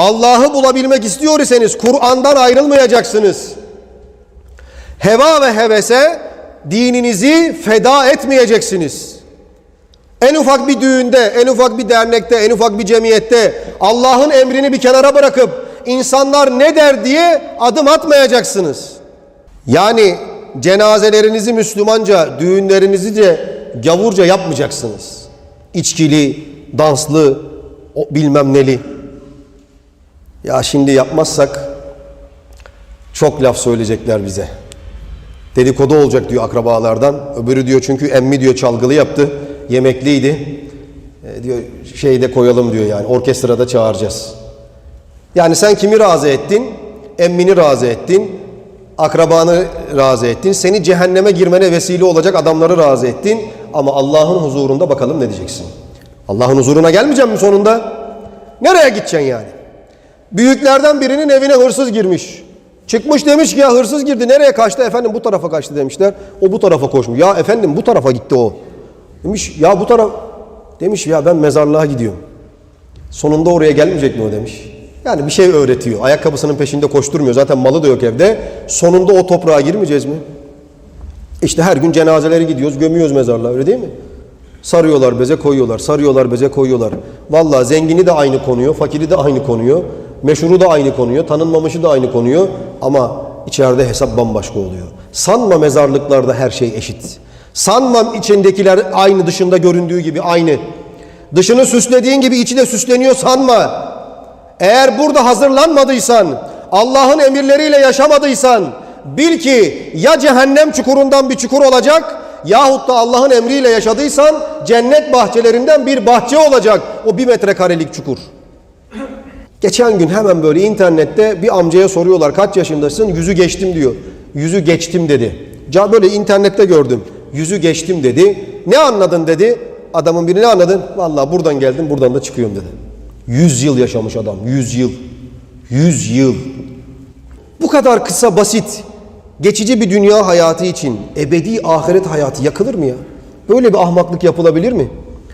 Allah'ı bulabilmek istiyor iseniz Kur'an'dan ayrılmayacaksınız. Heva ve hevese dininizi feda etmeyeceksiniz. En ufak bir düğünde, en ufak bir dernekte, en ufak bir cemiyette Allah'ın emrini bir kenara bırakıp insanlar ne der diye adım atmayacaksınız. Yani cenazelerinizi Müslümanca, düğünlerinizi de gavurca yapmayacaksınız. İçkili, danslı, bilmem neli. Ya şimdi yapmazsak çok laf söyleyecekler bize. Dedikodu olacak diyor akrabalardan. Öbürü diyor çünkü emmi diyor çalgılı yaptı. Yemekliydi. E, diyor şeyde koyalım diyor yani orkestrada çağıracağız. Yani sen kimi razı ettin? Emmini razı ettin. Akrabanı razı ettin. Seni cehenneme girmene vesile olacak adamları razı ettin. Ama Allah'ın huzurunda bakalım ne diyeceksin? Allah'ın huzuruna gelmeyeceksin mi sonunda? Nereye gideceksin yani? Büyüklerden birinin evine hırsız girmiş. Çıkmış demiş ki ya hırsız girdi. Nereye kaçtı? Efendim bu tarafa kaçtı demişler. O bu tarafa koşmuş. Ya efendim bu tarafa gitti o. Demiş ya bu taraf. Demiş ya ben mezarlığa gidiyorum. Sonunda oraya gelmeyecek mi o demiş. Yani bir şey öğretiyor. Ayakkabısının peşinde koşturmuyor. Zaten malı da yok evde. Sonunda o toprağa girmeyeceğiz mi? İşte her gün cenazeleri gidiyoruz, gömüyoruz mezarlığa öyle değil mi? Sarıyorlar beze koyuyorlar, sarıyorlar beze koyuyorlar. Vallahi zengini de aynı konuyor, fakiri de aynı konuyor. Meşhuru da aynı konuyor, tanınmamışı da aynı konuyor. Ama içeride hesap bambaşka oluyor. Sanma mezarlıklarda her şey eşit. Sanma içindekiler aynı dışında göründüğü gibi aynı. Dışını süslediğin gibi içi de süsleniyor sanma. Eğer burada hazırlanmadıysan, Allah'ın emirleriyle yaşamadıysan, bil ki ya cehennem çukurundan bir çukur olacak, yahut da Allah'ın emriyle yaşadıysan cennet bahçelerinden bir bahçe olacak. O bir metrekarelik çukur. Geçen gün hemen böyle internette bir amcaya soruyorlar kaç yaşındasın? Yüzü geçtim diyor. Yüzü geçtim dedi. Ca böyle internette gördüm. Yüzü geçtim dedi. Ne anladın dedi. Adamın biri ne anladın? Vallahi buradan geldim buradan da çıkıyorum dedi. Yüz yıl yaşamış adam. Yüz yıl. Yüz yıl. Bu kadar kısa basit, geçici bir dünya hayatı için ebedi ahiret hayatı yakılır mı ya? Böyle bir ahmaklık yapılabilir mi?